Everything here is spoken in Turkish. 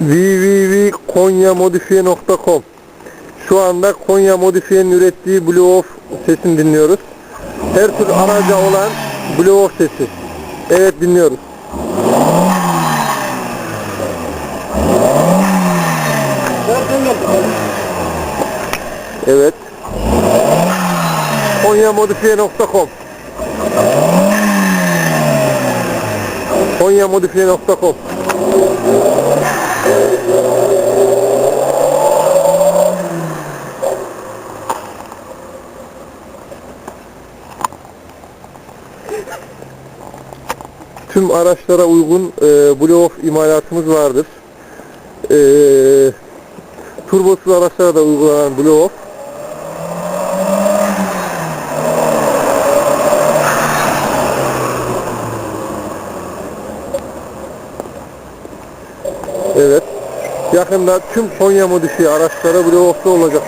www.konyamodifiye.com Şu anda Konya Modifiye'nin ürettiği Blue Off sesini dinliyoruz. Her tür araca olan Blue Off sesi. Evet dinliyoruz. Evet. Konyamodifiye.com Konyamodifiye.com Tüm araçlara uygun e, Blue Off imalatımız vardır. E, turbosuz araçlara da uygulanan Blue Off. Evet. Yakında tüm Konya modifiye araçlara Blue Off'ta olacak.